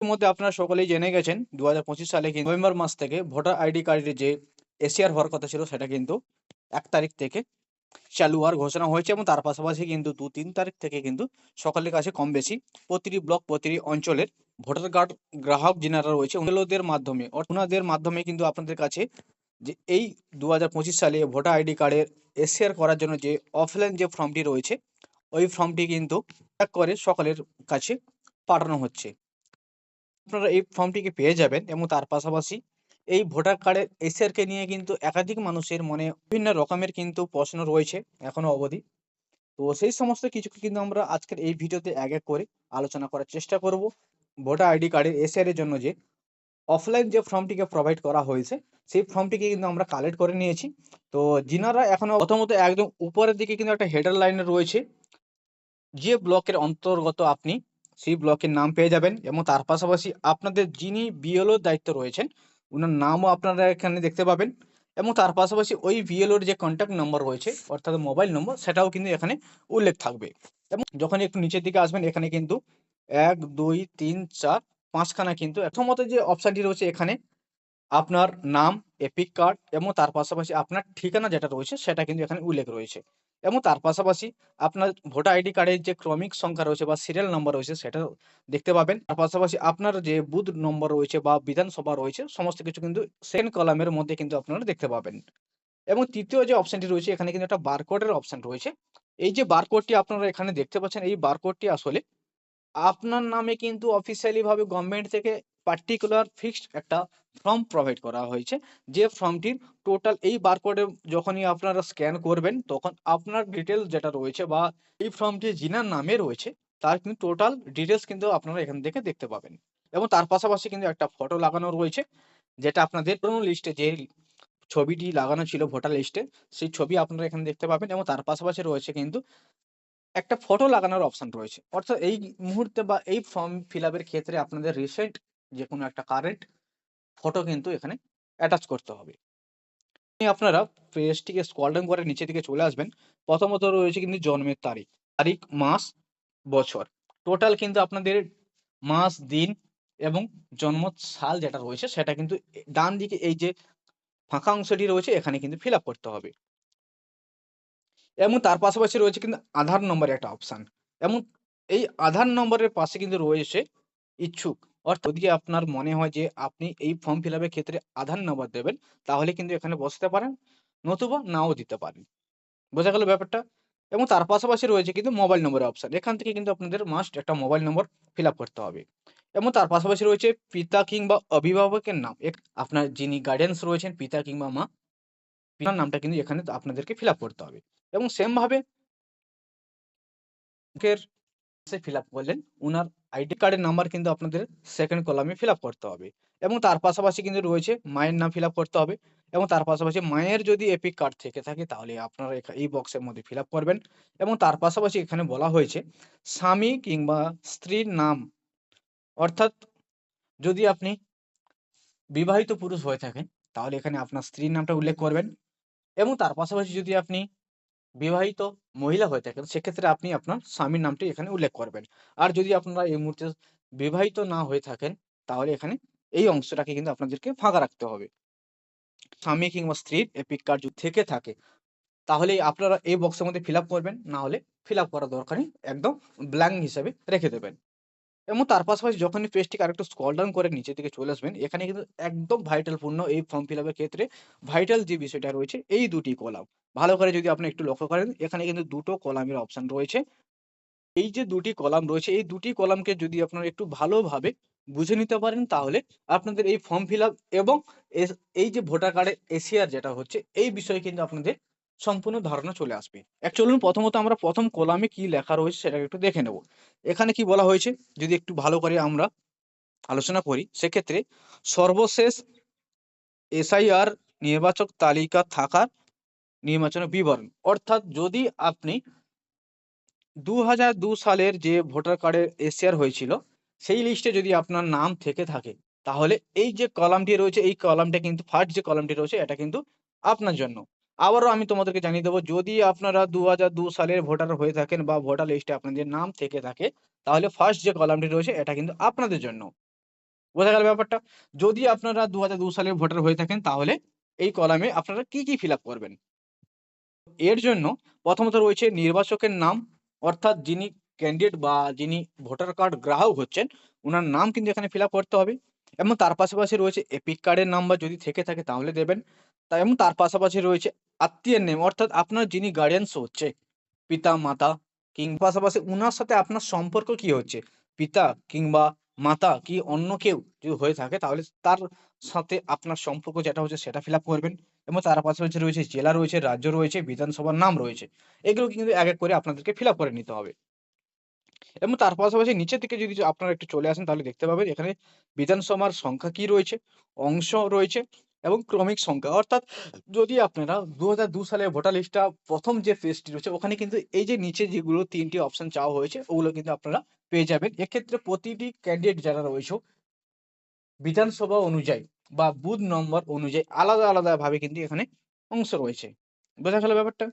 মধ্যে আপনারা সকলেই জেনে গেছেন দু হাজার পঁচিশ সালে কিন্তু নভেম্বর মাস থেকে ভোটার আইডি কার্ডের যে এসিআর হওয়ার কথা ছিল সেটা কিন্তু এক তারিখ থেকে চালু হওয়ার ঘোষণা হয়েছে এবং তার পাশাপাশি কিন্তু দু তিন তারিখ থেকে কিন্তু সকলের কাছে কম বেশি প্রতিটি ব্লক, প্রতিটি অঞ্চলের ভোটার কার্ড গ্রাহক যিনারা রয়েছে ওনাদের মাধ্যমে ওনাদের মাধ্যমে কিন্তু আপনাদের কাছে যে এই দু হাজার পঁচিশ সালে ভোটার আইডি কার্ডের এসিআর করার জন্য যে অফলাইন যে ফর্মটি রয়েছে, ওই ফর্মটি কিন্তু করে সকলের কাছে পাঠানো হচ্ছে। আপনারা এই ফর্মটিকে পেয়ে যাবেন এবং তার পাশাপাশি এই ভোটার কার্ডের এসিআর নিয়ে কিন্তু একাধিক মানুষের মনে বিভিন্ন রকমের কিন্তু প্রশ্ন রয়েছে এখনও অবধি। তো সেই সমস্ত কিছু কিন্তু আমরা আজকের এই ভিডিওতে এক এক করে আলোচনা করার চেষ্টা করব। ভোটার আইডি কার্ডের এসিআর জন্য যে অফলাইন যে ফর্মটিকে প্রোভাইড করা হয়েছে, সেই ফর্মটিকে কিন্তু আমরা কালেক্ট করে নিয়েছি। তো যিনারা এখনও প্রথমত একদম উপরের দিকে কিন্তু একটা হেডার লাইনে রয়েছে, যে ব্লকের অন্তর্গত আপনি সেই ব্লকের নাম পেয়ে যাবেন এবং তার পাশাপাশি আপনাদের যিনি বিএলও দায়িত্ব রয়েছেন ওনার নামও আপনারা এখানে দেখতে পাবেন এবং তার পাশাপাশি ওই বিএলওর যে কন্ট্যাক্ট নম্বর রয়েছে, অর্থাৎ মোবাইল নম্বর সেটাও কিন্তু এখানে উল্লেখ থাকবে। এবং যখন একটু নিচের দিকে আসবেন, এখানে কিন্তু এক, দুই, তিন, চার, পাঁচখানা কিন্তু, প্রথমত যে অপশানটি রয়েছে এখানে, আপনার নাম এপিক কার্ড এবং তার পাশাপাশি আপনার ঠিকানা যেটা রয়েছে সেটা কিন্তু এখানে উল্লেখ রয়েছে। এবং তার পাশাপাশি আপনার ভোটার আইডি কার্ডের যে ক্রমিক সংখ্যা রয়েছে বা সিরিয়াল নাম্বার রয়েছে সেটা দেখতে পাবেন। তার পাশাপাশি আপনার যে বুথ নম্বর রয়েছে বা বিধানসভা রয়েছে সমস্ত কিছু কিন্তু সেকেন্ড কলামের মধ্যে কিন্তু আপনারা দেখতে পাবেন। এবং তৃতীয় যে অপশনটি রয়েছে, এখানে কিন্তু একটা বারকোডের অপশন রয়েছে। এই যে বারকোডটি আপনারা এখানে দেখতে পাচ্ছেন, এই বারকোডটি আসলে আপনার নামে কিন্তু অফিসিয়ালি ভাবে গভর্নমেন্ট থেকে পার্টিকুলার ফিক্সড একটা ফর্ম প্রোভাইড করা হয়েছে। যে ফর্মটির টোটাল এই বারকোডে যখনই আপনারা স্ক্যান করবেন, তখন আপনার ডিটেলস যেটা রয়েছে বা এই ফর্মটি যিনার নামে রয়েছে, তার কিন্তু টোটাল ডিটেলস কিন্তু আপনারা এখান থেকে দেখতে পাবেন। এবং তার পাশাপাশি কিন্তু একটা ফটো লাগানো রয়েছে, যেটা আপনাদের পুরোনো লিস্টে যে ছবিটি লাগানো ছিল ভোটার লিস্টে সেই ছবি আপনারা এখানে দেখতে পাবেন এবং তার পাশাপাশি রয়েছে কিন্তু একটা ফটো লাগানোর অপশন রয়েছে। অর্থাৎ এই মুহূর্তে বা এই ফর্ম ফিল আপের ক্ষেত্রে আপনাদের রিসেন্ট যে কোনো একটা কারেন্ট ফটো কিন্তু এখানে অ্যাটাচ করতে হবে। আপনারা পেজটিকে স্ক্রল ডাউন করে নিচে দিকে চলে আসবেন। প্রথমত রয়েছে কিন্তু জন্মের তারিখ তারিখ, মাস, বছর। টোটাল কিন্তু আপনাদের মাস, দিন এবং জন্ম সাল যেটা রয়েছে সেটা কিন্তু ডান দিকে এই যে ফাঁকা অংশটি রয়েছে এখানে কিন্তু ফিল করতে হবে। এবং তার পাশাপাশি রয়েছে কিন্তু আধার নম্বরের একটা অপশান এবং এই আধার নম্বরের পাশে কিন্তু রয়েছে ইচ্ছুক। অর্থাৎ যদি আপনার মনে হয় যে আপনি এই ফর্ম ফিল আপের ক্ষেত্রে আধার নম্বর দেবেন, তাহলে কিন্তু এখানে বসতে পারেন, নতুবা নাও দিতে পারেন। বোঝা গেল ব্যাপারটা? এবং তার পাশাপাশি রয়েছে কিন্তু মোবাইল নম্বরের অপশান এখান থেকে কিন্তু আপনাদের মাস্ট একটা মোবাইল নম্বর ফিল করতে হবে। এবং তার পাশাপাশি রয়েছে পিতা কিংবা অভিভাবকের নাম। এক, আপনার যিনি গার্ডিয়ান্স রয়েছেন, পিতা কিংবা মা, পিতার নামটা কিন্তু এখানে আপনাদেরকে ফিল করতে হবে। এবং সেম ফিল আপ করলেন। ওনার আইডি কার্ডের নাম্বার কিন্তু আপনাদের সেকেন্ড কলামে ফিল আপ করতে হবে। এবং তার পাশাপাশি কিন্তু রয়েছে মায়ের নাম ফিল আপ করতে হবে। এবং তার পাশাপাশি মায়ের যদি এপিক কার্ড থেকে থাকে, তাহলে আপনারা এই বক্সের মধ্যে ফিল আপ করবেন। এবং তার পাশাপাশি এখানে বলা হয়েছে, স্বামী কিংবা স্ত্রীর নাম। অর্থাৎ যদি আপনি বিবাহিত পুরুষ হয়ে থাকেন, তাহলে এখানে আপনার স্ত্রীর নামটা উল্লেখ করবেন। এবং তার পাশাপাশি যদি আপনি বিবাহিত মহিলা হয়ে থাকেন, সেক্ষেত্রে আপনি আপনার স্বামীর নামটি এখানে উল্লেখ করবেন। আর যদি আপনারা এই মুহূর্তে বিবাহিত না হয়ে থাকেন, তাহলে এখানে এই অংশটাকে কিন্তু আপনাদেরকে ফাঁকা রাখতে হবে। স্বামী কিংবা স্ত্রীর এপিক কার্ড থেকে থাকে, তাহলে আপনারা এই বক্সের মধ্যে ফিল করবেন, না হলে ফিল করার দরকারই একদম ব্ল্যাঙ্ক হিসাবে রেখে দেবেন। এবং তার পাশাপাশি যখনই পেজটিকে আরেকটু স্ক্রল ডাউন করে নিচে দিকে চলে আসবেন, এখানে কিন্তু একদম ভাইটাল পূর্ণ এই ফর্ম ফিল আপের ক্ষেত্রে ভাইটাল যে বিষয়টা রয়েছে, এই দুটি কলাম ভালো করে যদি আপনি একটু লক্ষ্য করেন, এখানে কিন্তু দুটো কলামের অপশন রয়েছে। এই যে দুটি কলাম রয়েছে, এই দুটি কলামকে যদি আপনারা একটু ভালোভাবে বুঝে নিতে পারেন, তাহলে আপনাদের এই ফর্ম ফিল আপ এবং এই যে ভোটার কার্ডের এসিআর যেটা হচ্ছে, এই বিষয়ে কিন্তু আপনাদের সম্পূর্ণ ধারণা চলে আসবে। চলুন প্রথমত আমরা প্রথম কলামে কি লেখা রয়েছে সেটা একটু দেখে নেব। এখানে কি বলা হয়েছে? যদি একটু ভালো করে আমরা আলোচনা করি, সেক্ষেত্রে সর্বশেষ এসআইআর নির্বাচক তালিকা থাকার নির্বাচনের বিবরণ। অর্থাৎ যদি আপনি দু সালের যে ভোটার কার্ডের এসিআর হয়েছিল, সেই লিস্টে যদি আপনার নাম থেকে থাকে, তাহলে এই যে কলামটি রয়েছে, এই কলামটা কিন্তু ফার্স্ট যে কলামটি রয়েছে, এটা কিন্তু আপনার জন্য। আবারও আমি তোমাদেরকে জানিয়ে দেবো, যদি আপনারা দু দু সালের ভোটার হয়ে থাকেন বা ভোটার লিস্টে আপনাদের নাম থেকে থাকে, তাহলে ফার্স্ট যে কলামটি রয়েছে, এটা কিন্তু আপনাদের জন্য। বোঝা গেল ব্যাপারটা? যদি আপনারা দু দু সালের ভোটার হয়ে থাকেন, তাহলে এই কলামে আপনারা কি কি ফিল করবেন? এর জন্য প্রথমত রয়েছে নির্বাচকের নাম, অর্থাৎ যিনি ক্যান্ডিডেট বা যিনি ভোটার কার্ড গ্রাহক হচ্ছেন ওনার নাম কিন্তু এখানে ফিল করতে হবে। এবং তার পাশাপাশি রয়েছে এপিক কার্ডের নাম্বার যদি থেকে থাকে, তাহলে দেবেন। তা এবং তার পাশাপাশি রয়েছে আত্মীয়ের নেম, অর্থাৎ আপনার যিনি গার্ডিয়ানস হচ্ছে, পিতা, মাতা, কিংবা পাশাপাশি উনার সাথে আপনার সম্পর্ক কি হচ্ছে, পিতা কিংবা মাতা কি অন্য কেউ যদি হয়ে থাকে, তাহলে তার সাথে আপনার সম্পর্ক যেটা হচ্ছে সেটা ফিল করবেন। এবং তার পাশাপাশি রয়েছে জেলা রয়েছে, রাজ্য রয়েছে, বিধানসভার নাম রয়েছে এগুলো কিন্তু এক এক করে আপনাদেরকে ফিল করে নিতে হবে। এবং তার পাশাপাশি নিচের দিকে যদি আপনারা একটু চলে আসেন, তাহলে দেখতে পাবেন এখানে বিধানসভার সংখ্যা কি রয়েছে, অংশ রয়েছে এবং ক্রমিক সংখ্যা। অর্থাৎ যদি আপনারা দু সালে ভোটার লিস্টটা প্রথম যে পেজটি রয়েছে, ওখানে কিন্তু এই যে নিচে যেগুলো তিনটি অপশন চাওয়া হয়েছে, ওগুলো কিন্তু আপনারা পেয়ে যাবেন। এক্ষেত্রে প্রতিটি ক্যান্ডিডেট যারা রয়েছে, বিধানসভা অনুযায়ী বা বুথ নম্বর অনুযায়ী আলাদা আলাদা ভাবে কিন্তু এখানে অংশ রয়েছে। বোঝা গেল ব্যাপারটা?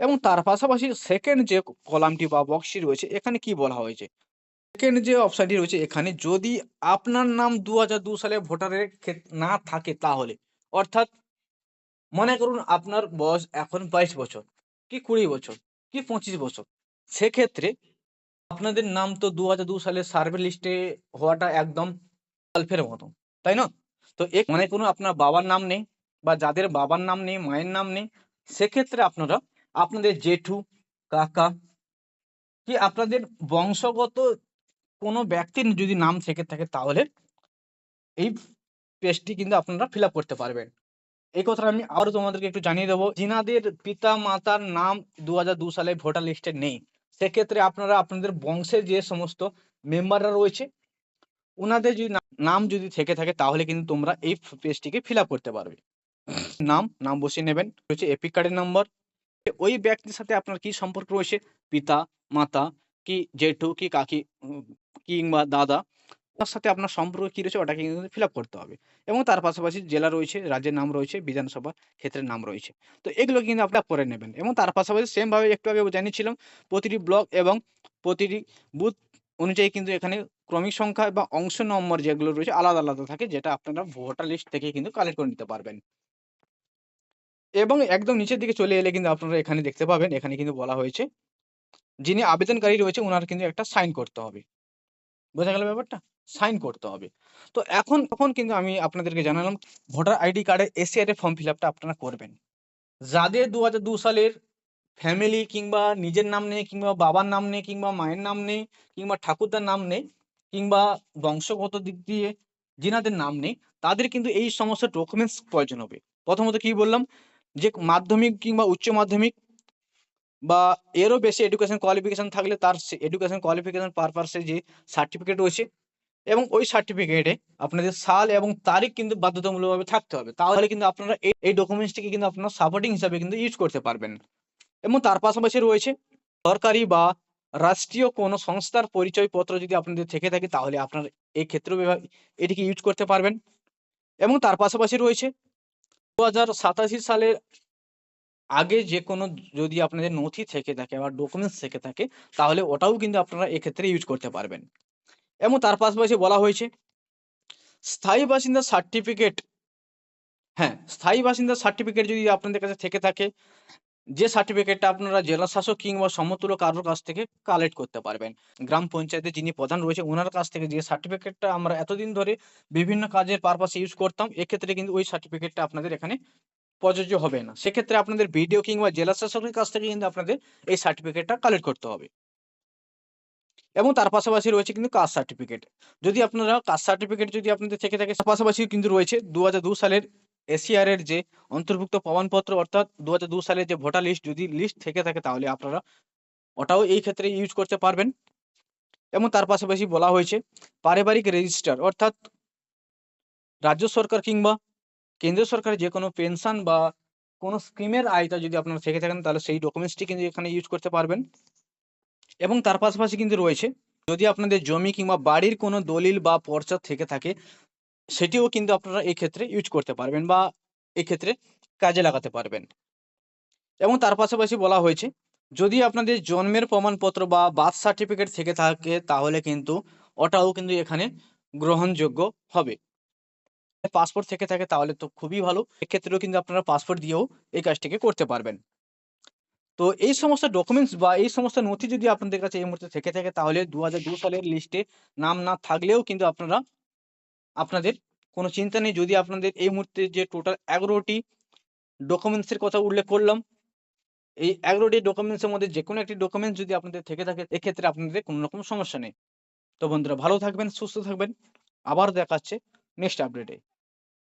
এবং তার পাশাপাশি সেকেন্ড যে কলামটি বা বক্সটি রয়েছে, এখানে কি বলা হয়েছে? সেকেন্ড যে অপশানটি রয়েছে, এখানে যদি আপনার নাম দু সালে ভোটারের না থাকে তাহলে অর্থাৎ মনে করুন আপনার বয়স এখন বাইশ বছর, কি কুড়ি বছর, কি পঁচিশ বছর। সেক্ষেত্রে আপনাদের নাম তো দু হাজার দু সালের সার্ভে লিস্টে হওয়াটা একদম গল্পের মতো তাই না? তো এক মনে করুন আপনার বাবার নাম নেই বা যাদের বাবার নাম নেই, মায়ের নাম নেই, সেক্ষেত্রে আপনারা আপনাদের জেঠু, কাকা, কি আপনাদের বংশগত কোনো ব্যক্তির যদি নাম থেকে থাকে তাহলে এই পেজটি কিন্তু আপনারা ফিল করতে পারবেন। এই কথাটা আমি আরও তোমাদেরকে একটু জানিয়ে দেবো। যিনাদের পিতা মাতার নাম দু সালে ভোটার লিস্টে নেই। সেক্ষেত্রে আপনারা আপনাদের বংশের যে সমস্ত মেম্বাররা রয়েছে ওনাদের যদি নাম যদি থেকে থাকে, তাহলে কিন্তু তোমরা এই পেজটিকে ফিল করতে পারবে। নাম নাম বসিয়ে নেবেন। রয়েছে এপিক কার্ডের নাম্বার ওই ব্যক্তির সাথে আপনার কি সম্পর্ক রয়েছে? পিতা, মাতা, কি জেঠু, কি কাকি কিংবা দাদা? তার সাথে আপনার সম্পর্ক কি রয়েছে ওটাকে কিন্তু ফিল আপ করতে হবে। এবং তার পাশাপাশি জেলা রয়েছে, রাজ্যের নাম রয়েছে, বিধানসভা ক্ষেত্রের নাম রয়েছে। তো এগুলো কিন্তু আপনারা করে নেবেন এবং তার পাশাপাশি সেম ভাবে একটু আগে জানিয়েছিলাম, প্রতিটি ব্লক এবং প্রতিটি বুথ অনুযায়ী কিন্তু এখানে ক্রমিক সংখ্যা বা অংশ নম্বর যেগুলো রয়েছে আলাদা আলাদা থাকে, যেটা আপনারা ভোটার লিস্ট থেকে কিন্তু কালেক্ট করে নিতে পারবেন। এবং একদম নিচের দিকে চলে এলে কিন্তু আপনারা এখানে দেখতে পাবেন, এখানে কিন্তু বলা হয়েছে, যিনি আবেদনকারী রয়েছে ওনার কিন্তু একটা সাইন করতে হবে। বোঝা গেল ব্যাপারটা? সাইন করতে হবে। তো এখন তখন কিন্তু আমি আপনাদেরকে জানালাম, ভোটার আইডি কার্ডের এসিআর ফর্ম ফিল আপটা আপনারা করবেন। যাদের দু হাজার দু সালের ফ্যামিলি কিংবা নিজের নাম নেই কিংবা বাবার নাম নেই কিংবা মায়ের নাম নেই কিংবা ঠাকুরদার নাম নেই কিংবা বংশগত দিক দিয়ে যেনাদের নাম নেই, তাদের কিন্তু এই সমস্ত ডকুমেন্টস প্রয়োজন হবে। প্রথমত কি বললাম? যে মাধ্যমিক কিংবা উচ্চ মাধ্যমিক বা এরও বেশি এডুকেশন কোয়ালিফিকেশন থাকলে তার এডুকেশন কোয়ালিফিকেশন পারপাসে যে সার্টিফিকেট রয়েছে এবং ওই সার্টিফিকেটে আপনাদের সাল এবং তারিখ কিন্তু বাধ্যতামূলকভাবে থাকতে হবে। তাহলে কিন্তু আপনারা এই ডকুমেন্টসটিকে কিন্তু আপনারা সাপোর্টিং হিসাবে কিন্তু ইউজ করতে পারবেন। এবং তার পাশাপাশি রয়েছে সরকারি বা রাষ্ট্রীয় কোনো সংস্থার পরিচয়পত্র যদি আপনাদের থেকে থাকে, তাহলে আপনারা এই ক্ষেত্রে এটিকে ইউজ করতে পারবেন। এবং তার পাশাপাশি রয়েছে দু হাজার সাতাশি সালের আগে যে কোনো যদি আপনাদের নথি থেকে থাকে বা ডকুমেন্টস থেকে থাকে, তাহলে ওটাও কিন্তু আপনারা এক্ষেত্রে ইউজ করতে পারবেন। এবং তার পাশাপাশি বলা হয়েছে, স্থায়ী বাসিন্দা সার্টিফিকেট হ্যাঁ স্থায়ী বাসিন্দা সার্টিফিকেট যদি আপনাদের কাছে থেকে থাকে, যে সার্টিফিকেটটা আপনারা জেলা শাসক কিংবা সমতুল্য কারোর কাছ থেকে কালেক্ট করতে পারবেন। গ্রাম পঞ্চায়েতে যিনি প্রধান রয়েছে ওনার কাছ থেকে যে সার্টিফিকেটটা আমরা এতদিন ধরে বিভিন্ন কাজের পারপাসে ইউজ করতাম, এক্ষেত্রে কিন্তু ওই সার্টিফিকেটটা আপনাদের এখানে প্রযোজ্য হবে না। সেক্ষেত্রে আপনাদের ভিডিও কিংবা জেলা শাসকের কাছ থেকে কিন্তু আপনাদের এই সার্টিফিকেটটা কালেক্ট করতে হবে। এবং তার পাশাপাশি রয়েছে কিন্তু কাস্ট সার্টিফিকেট যদি আপনারা কাস্ট সার্টিফিকেট যদি আপনাদের থেকে থাকে পাশাপাশি কিন্তু রয়েছে দু সালের এসিআর এর যে অন্তর্ভুক্ত প্রমাণপত্র, অর্থাৎ দু সালের যে ভোটার লিস্ট যদি লিস্ট থেকে থাকে তাহলে আপনারা ওটাও এই ক্ষেত্রে ইউজ করতে পারবেন। এবং তার পাশাপাশি বলা হয়েছে পারিবারিক রেজিস্টার অর্থাৎ রাজ্য সরকার কিংবা কেন্দ্রীয় সরকারের যে কোনো পেনশন বা কোনো স্কিমের আয়তা যদি আপনারা থেকে থাকেন, তাহলে সেই ডকুমেন্টসটি কিন্তু এখানে ইউজ করতে পারবেন। এবং তার পাশাপাশি কিন্তু রয়েছে, যদি আপনাদের জমি কিংবা বাড়ির কোনো দলিল বা পর্চা থেকে থাকে, সেটিও কিন্তু আপনারা ক্ষেত্রে ইউজ করতে পারবেন বা ক্ষেত্রে কাজে লাগাতে পারবেন। এবং তার পাশাপাশি বলা হয়েছে, যদি আপনাদের জন্মের প্রমাণপত্র বা বার্থ সার্টিফিকেট থেকে থাকে, তাহলে কিন্তু ওটাও কিন্তু এখানে গ্রহণযোগ্য হবে। পাসপোর্ট থেকে থাকে তাহলে তো খুবই ভালো। এক্ষেত্রেও কিন্তু আপনারা পাসপোর্ট দিয়েও এই কাজটিকে করতে পারবেন। তো এই সমস্ত ডকুমেন্টস বা এই সমস্ত নথি যদি আপনাদের কাছে এই মুহূর্তে থেকে থাকে তাহলে দু সালের লিস্টে নাম না থাকলেও কিন্তু আপনারা, আপনাদের কোনো চিন্তা নেই। যদি আপনাদের এই মুহূর্তে যে টোটাল এগারোটি ডকুমেন্টসের কথা উল্লেখ করলাম, এই এগারোটি ডকুমেন্টসের মধ্যে যে কোনো একটি ডকুমেন্টস যদি আপনাদের থেকে থাকে, এক্ষেত্রে আপনাদের কোনো রকম সমস্যা নেই। তো বন্ধুরা ভালো থাকবেন, সুস্থ থাকবেন। আবার দেখাচ্ছে নেক্সট আপডেটে